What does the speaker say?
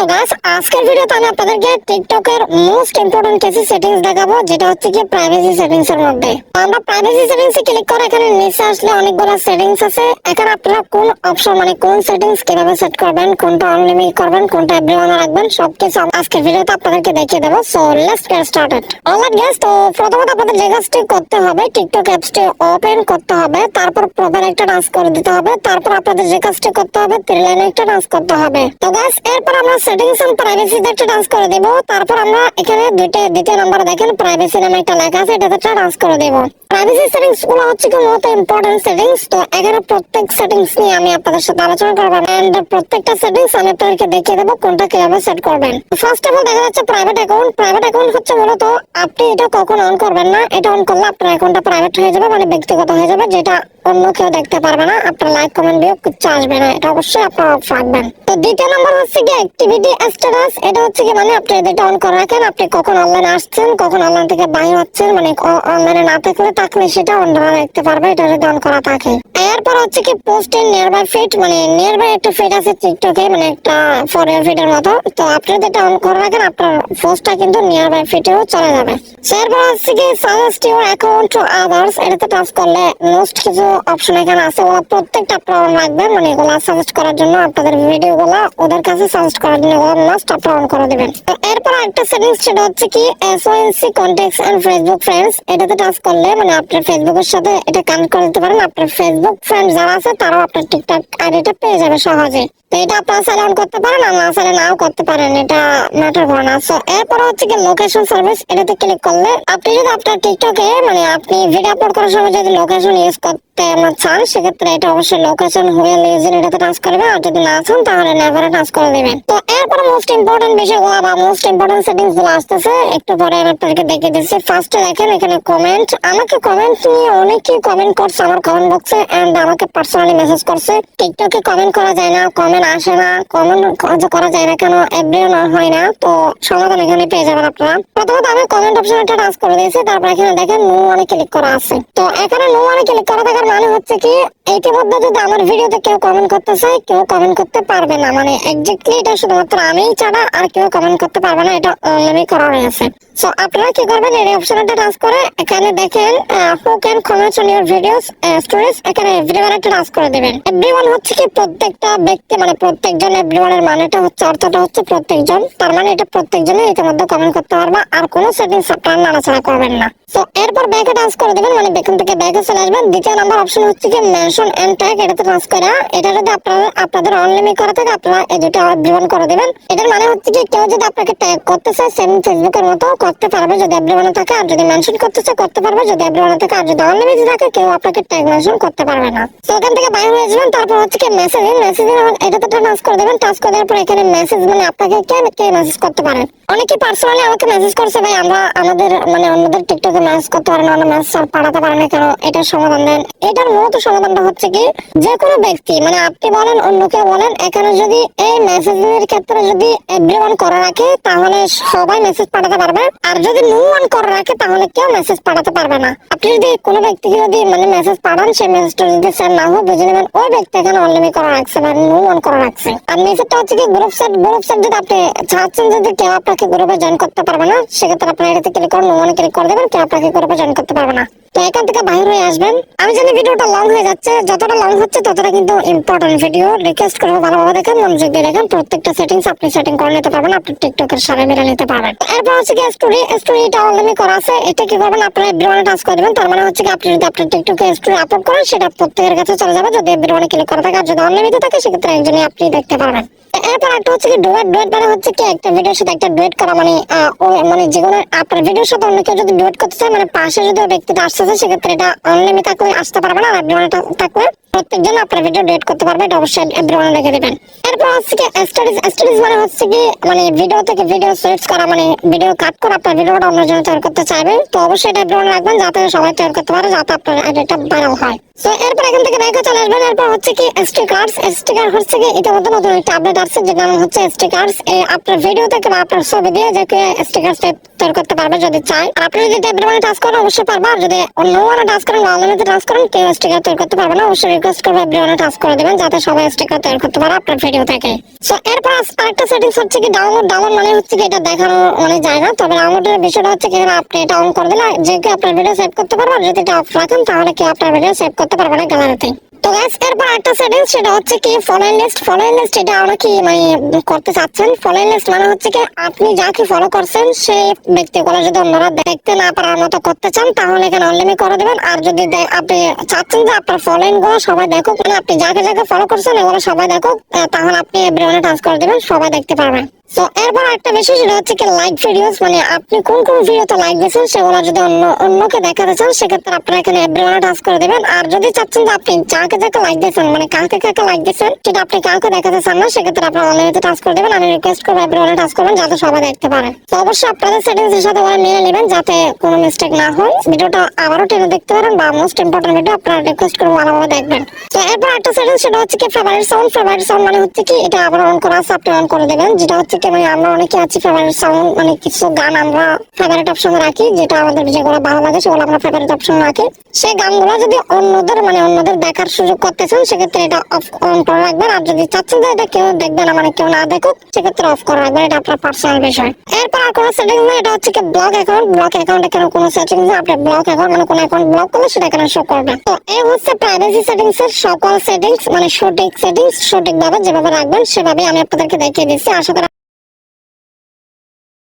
So guys আজকের ভিডিওতে আমি আপনাদেরকে টিকটকের মোস্ট ইম্পর্টেন্ট কিছু সেটিংস দেখাবো, যেটা হচ্ছে কি প্রাইভেসি সেটিংস এর মধ্যে আমরা প্রাইভেসি সেটিংস এ ক্লিক করে এখানে নিচে আসলে অনেকগুলো সেটিংস আছে। এখানে আপনারা কোন অপশন মানে কোন সেটিংস কীভাবে সেট করবেন, কোনটা অনলিমিট করবেন, কোনটা এভরিওয়ান রাখবেন, সবকিছু আজকের ভিডিওতে আপনাদেরকে দেখিয়ে দেবো। So let's get started alright guys তো প্রথমত আপনাদের যে করতে হবে টিকটক অ্যাপসটি ওপেন করতে হবে, তারপর প্রোফাইল একটা ডান্স করে দিতে হবে, তারপর আপনাদের যে কাজটি করতে হবে থ্রি লাইনে একটা ডান্স করতে হবে। তো গাইস এরপর আমরা সেটিংস এন্ড প্রাইভেসিতে একটা ডান্স করে দেব। তারপর আমরা এখানে দুইটা, দ্বিতীয় নাম্বার দেখেন প্রাইভেসি নামে একটা লেখা আছে, এটাতে একটা ডান্স করে দেব। প্রাইভেসি সেটিংসগুলো হচ্ছে কি মূলত ইম্পর্টেন্ট সেটিংস তো এখানে প্রত্যেক সেটিংস নিয়ে আমি আপনাদের সাথে আলোচনা করব এন্ড প্রত্যেকটা সেটিংস আমি আপনাদেরকে দেখিয়ে দেবো কোনটা কীভাবে সেট করবেন। ফার্স্ট অফ অল দেখা যাচ্ছে প্রাইভেট অ্যাকাউন্ট প্রাইভেট অ্যাকাউন্ট হচ্ছে মূলত আপনি এটা কখন অন করবেন না। এটা অন করলে আপনার অ্যাকাউন্টটা প্রাইভেট হয়ে যাবে মানে ব্যক্তিগত হয়ে যাবে, যেটা অন্য কেউ দেখতে পারবে না। আপনার লাইক কমেন্ট ভিউ কিচ্ছু আসবে না। এটা অবশ্যই আপনার অফ রাখবেন। তো দ্বিতীয় নাম্বার হচ্ছে কি অ্যাক্টিভিটি স্ট্যাটাস এটা হচ্ছে কি মানে আপনি এটা অন করে রাখেন, আপনি কখন অনলাইনে আসছেন, কখন অনলাইন থেকে বাইরে হচ্ছেন মানে অনলাইনে না থাকলে থাকলে সেটা অন্যরা দেখতে পারবে, এটা যদি অন করা থাকে এরপর হচ্ছে কি পোস্ট এর নিয়ার বাই ফিট মানে নিয়ার বাই একটা ফিট আছে টিকটকে মানে একটা ফর ইয়ার ফিটের মতো। তো আপনি যদি অন করে রাখেন, আপনার পোস্টটা কিন্তু নিয়ার বাই ফিটেও চলে যাবে। এরপর হচ্ছে কি suggest your account to others এটাতে টাচ করলে মোস্ট কিছু অপশন এখানে আছে। ওরা প্রত্যেকটা আপনারা অন মানে এগুলা সাজেস্ট করার জন্য আপনাদের ভিডিও গুলা, ওদের কাছে সাজেস্ট করার জন্য ওরা মাস্ট আপনারা করে দিবেন। এরপর একটা সেটিংস সেটা হচ্ছে কি এসওএনসি কন্ট্যাক্টস এন্ড ফেসবুক ফ্রেন্ডস এটাতে টাচ করলে মানে আপনার ফেসবুকের সাথে এটা কানেক্ট করে দিতে পারেন। আপনার ফেসবুক ফ্রেন্ড যারা আছে, তারাও আপনার টিকটক আইডিটা পেয়ে যাবে সহজে তো এটা আপনারা করতে পারেন, আর না নাও করতে পারেন। এটা সো এরপর হচ্ছে কি লোকেশন সার্ভিস এটাতে ক্লিক করলে আপনি যদি আপনার টিকটকে মানে আপনি ভিডিও আপলোড করার সময় যদি লোকেশন ইউজ করতে চান, সেক্ষেত্রে এটা অবশ্যই লোকেশন হয়ে লিজেন এটাতে টাচ করবে। আর যদি না চান, তাহলে নেভারে টাচ করে দিবেন। তো এরপর মোস্ট ইম্পর্টেন্ট বা মোস্ট ইম্পর্টেন্ট সেটিংসগুলো আসতেছে। একটু পরে আমি আপনাদেরকে দিচ্ছি। ফার্স্টে দেখেন, এখানে কমেন্ট আমাকে কমেন্ট নিয়ে অনেকেই কমেন্ট করছে আমার কমেন্ট বক্সে এন্ড আমাকে পার্সোনালি মেসেজ করছে। টিকটকে কমেন্ট করা যায় না কমেন্ট আসে না। কমেন্ট করা যায় না কেন? না হয় না, তো সমাধান এখানে পেয়ে যাবেন আপনারা। প্রথমত আমি কমেন্ট অপশনটা টাচ করে দিয়েছি, তারপর এখানে দেখেন নো ওয়ানে ক্লিক করা আছে। তো এখানে নো ওয়ানে ক্লিক করা থাকার মানে হচ্ছে কি, ইতিমধ্যে যদি আমার ভিডিওতে কেউ কমেন্ট করতে চায়, কেউ কমেন্ট করতে পারবে না। মানে এক্স্যাক্টলি এটা শুধুমাত্র আমিই ছাড়া আর কেউ কমেন্ট করতে পারবে না, এটা অনলাইনে করা হয়েছে সো আপনারা কি করবেন? এই অপশনটা টাচ করে এখানে দেখেন who can on your videos stories এখানে এভরিওয়ান একটা টাচ করে এভরিওয়ান হচ্ছে কি প্রত্যেকটা ব্যক্তি মানে প্রত্যেকজন মানেটা হচ্ছে, অর্থটা হচ্ছে প্রত্যেকজন। তার মানে এটা ইতিমধ্যে কমেন্ট করতে পারবে, আর কোনো সেটিংস আপনারা নাড়াচাড়া করবেন না। তো এরপর ব্যাকে টাচ করে মানে বেকন থেকে ব্যাকে চলে আসবেন। দ্বিতীয় নাম্বার অপশন হচ্ছে কি মেনশন এন্ড ট্যাগ এটাতে টাচ করে। এটা যদি আপনারা আপনাদের করা থাকে, আপনারা এই দুটো এভরিওয়ান করে এটার মানে হচ্ছে কি, কেউ যদি আপনাকে ট্যাগ করতে চায় সেম ফেসবুকের মতো করতে পারবে যদি এভরিওয়ানে থাকে আর যদি মেনশন করতে চায় করতে পারবে। যদি এভরিওয়ানে থাকে আর যদি অনলিমিট থাকে কেউ আপনাকে ট্যাগ মেনশন করতে পারবে না। তো এখান থেকে বাইরে হয়ে যাবেন, তারপর হচ্ছে কি মেসেজিং মেসেজিং এটাতে টাচ করে দেবেন। টাচ করে দেওয়ার পর এখানে মেসেজ মানে আপনাকে কে কে মেসেজ করতে পারেন অনেকে পার্সোনালি আমাকে মেসেজ করছে, ভাই, আমরা আমাদের মানে অন্যদের টিকটকে মেসেজ করতে পারেন না মেসেজ আর পাঠাতে পারেন না কেন? এটার সমাধান দেন। এটার মূলত সমাধানটা হচ্ছে কি, যে কোনো ব্যক্তি মানে আপনি বলেন, অন্য কেউ বলেন, এখানে যদি এই মেসেজিং এর ক্ষেত্রে যদি এভরিওয়ান করে রাখে, তাহলে সবাই মেসেজ পাঠাতে পারবে। আর যদি নো অন করে রাখে, তাহলে কেউ মেসেজ পাঠাতে পারবে না। আপনি যদি কোনো ব্যক্তিকে যদি মানে মেসেজ পাঠান, সেই মেসেজটা যদি স্যার না হয় বুঝে নেবেন ওই ব্যক্তি এখানে অনলাইনে করে রাখছে বা নো অন করে রাখছে। আর মেসেজটা হচ্ছে কি গ্রুপ সেট গ্রুপ সেট যদি আপনি চাচ্ছেন যদি কেউ আপনাকে গ্রুপে জয়েন করতে পারবে না, সেক্ষেত্রে আপনি এটাতে ক্লিক করে নো অন ক্লিক করে দেবেন, কেউ আপনাকে গ্রুপে জয়েন করতে পারবে না। তো এখান থেকে হয়ে আসবেন। আমি জানি ভিডিওটা লং হয়ে যাচ্ছে, যতটা লং হচ্ছে ততটা কিন্তু ইম্পর্টেন্ট ভিডিও রিকোয়েস্ট করব ভালোভাবে দেখেন মনোযোগ দিয়ে দেখেন, প্রত্যেকটা সেটিংস আপনি সেটিং করে নিতে পারবেন, আপনি টিকটকের নিতে পারবেন। এরপর হচ্ছে কি স্টোরি স্টোরিটা অলরেডি করা আছে, এটা কি করবেন এভরিওয়ানে টাচ করে দেবেন, তার মানে হচ্ছে কি আপনি যদি আপনার টিকটকে স্টোরি আপলোড করেন, সেটা প্রত্যেকের কাছে চলে যাবে, যদি এভরিওয়ানে ক্লিক থাকে, আর যদি থাকে, সেক্ষেত্রে একজনই আপনি দেখতে পারবেন। এরপর একটা হচ্ছে কি ডুয়েট ডুয়েট মানে হচ্ছে কি, একটা ভিডিওর সাথে একটা ডুয়েট করা মানে মানে যে কোনো আপনার ভিডিওর সাথে অন্য কেউ যদি ডুয়েট করতে চায় মানে পাশে যদি ব্যক্তিটা আসতেছে সেক্ষেত্রে এটা অনলিমিট থাকলে আসতে পারবে না আর এভরিওয়ানে থাকলে প্রত্যেকজন আপনার ভিডিও ডেট করতে পারবে, এটা অবশ্যই এভরিওয়ানে রেখে দিবেন। এরপর হচ্ছে স্টোরিজ স্টোরিজ মানে হচ্ছে কি মানে ভিডিও থেকে ভিডিও সুইচ করা মানে ভিডিও কাট করে, আপনার ভিডিওটা অন্যজন তৈরি করতে চাইবে। তো অবশ্যই এটা এভরিওয়ানে রাখবেন, যাতে সবাই তৈরি করতে পারে, যাতে আপনার এটা ভাইরাল হয়। তো এরপর এখান থেকে ব্যাকে চলে আসবেন, এরপর হচ্ছে কি স্টিকার্স স্টিকার হচ্ছে কি, ইতিমধ্যে নতুন একটা আপডেট আসছে যেটা নাম হচ্ছে স্টিকার্স আপনার ভিডিও থেকে বা আপনার ছবি দিয়ে যে স্টিকার্স তৈরি করতে পারবে যদি চায়। আর আপনি যদি এভরিওয়ানে টাচ করেন, অবশ্যই পারবে। আর যদি অন্য ওয়ানে টাচ করেন বা অনলাইনে টাচ করেন, কেউ স্টিকার তৈরি করতে পারবে না, অবশ্যই রিকোয়েস্ট করব এভরিওয়ানে টাচ করে দিবেন, যাতে সবাই স্টিকার তৈরি করতে পারে আপনার ভিডিও থাকে। সো এরপর আরেকটা সেটিংস হচ্ছে কি ডাউনলোড ডাউনলোড মানে হচ্ছে কি এটা দেখানো মানে যায় না। তবে ডাউনলোডের বিষয়টা হচ্ছে কি আপনি এটা অন করে দিলে, যে কি আপনার ভিডিও সেভ করতে পারবে যদি এটা অফ রাখেন, তাহলে কি আপনার ভিডিও সেভ করতে পারবে না গ্যালারিতে। তো গাইস এরপর একটা সেটিংস সেটা হচ্ছে কি ফলোইং লিস্ট ফলোইং লিস্ট এটা অনেকে মানে করতে চাচ্ছেন? ফলোইং লিস্ট মানে হচ্ছে কি, আপনি যাকে ফলো করছেন, সেই ব্যক্তিগুলো যদি অন্যরা দেখতে না পারার মতো করতে চান, তাহলে এখানে অনলিমি করে দেবেন। আর যদি আপনি চাচ্ছেন যে আপনার ফলোইংগুলো সবাই দেখুক মানে আপনি যাকে যাকে ফলো করছেন, এগুলো সবাই দেখুক তাহলে আপনি এভরিওয়ানে টাচ করে দেবেন, সবাই দেখতে পারবে। তো এরপর একটা বিষয়, সেটা হচ্ছে কি লাইক ভিডিওস মানে আপনি কোন কোন ভিডিওতে লাইক দিয়েছেন সেগুলো যদি অন্য, অন্যকে দেখাতে চান, সেক্ষেত্রে আপনারা এখানে এভরিওয়ানে টাচ করে দেবেন। আর যদি চাচ্ছেন যে আপনি যাকে যাকে লাইক দিয়েছেন মানে কাকে কাকে লাইক দিয়েছেন, সেটা আপনি কাউকে দেখাতে চান না, সেক্ষেত্রে আপনারা অনলাইনে টাচ করে দেবেন। আমি রিকোয়েস্ট করব এভরিওয়ানে টাচ করবেন যাতে সবাই দেখতে পারে। তো অবশ্যই আপনাদের সেটিংস এর ওরা মিলে নেবেন যাতে কোনো মিস্টেক না হয়। ভিডিওটা আবারও টেনে দেখতে পারেন বা মোস্ট ইম্পর্টেন্ট ভিডিও আপনারা রিকোয়েস্ট করব ভালোভাবে দেখবেন। তো এরপর একটা সেটিংস সেটা হচ্ছে কি ফেভারিট সাউন্ড ফেভারিট সাউন্ড মানে হচ্ছে কি, এটা আবার অন করা আছে, আপনি অন করে দেবেন। যেটা হচ্ছে কি মানে আমরা অনেকে আছি ফেভারিট সাউন্ড মানে কিছু গান আমরা ফেভারিট রাখি, যেটা আমাদের যেগুলো ভালো লাগে, সেগুলো আমরা ফেভারিট রাখি। সেই গানগুলো যদি অন্যদের মানে অন্যদের দেখার সুযোগ করতে চান, সেক্ষেত্রে এটা অফ অন করে রাখবেন। আর যদি চাচ্ছেন যে এটা কেউ দেখবে না মানে কেউ না দেখুক, সেক্ষেত্রে অফ করে রাখবেন। এটা আপনার পার্সোনাল বিষয়। এরপর আর কোনো সেটিংস নেই, এটা হচ্ছে কি ব্লক অ্যাকাউন্ট ব্লক অ্যাকাউন্টে কেন, কোনো সেটিংস নেই। আপনি ব্লক অ্যাকাউন্ট মানে কোনো অ্যাকাউন্ট ব্লক করলে সেটা এখানে শো করবে। তো এই হচ্ছে প্রাইভেসি সেটিংস এর সকল সেটিংস মানে সঠিক সেটিংস সঠিকভাবে যেভাবে রাখবেন সেভাবে আমি আপনাদেরকে দেখিয়ে দিচ্ছি। আশা করি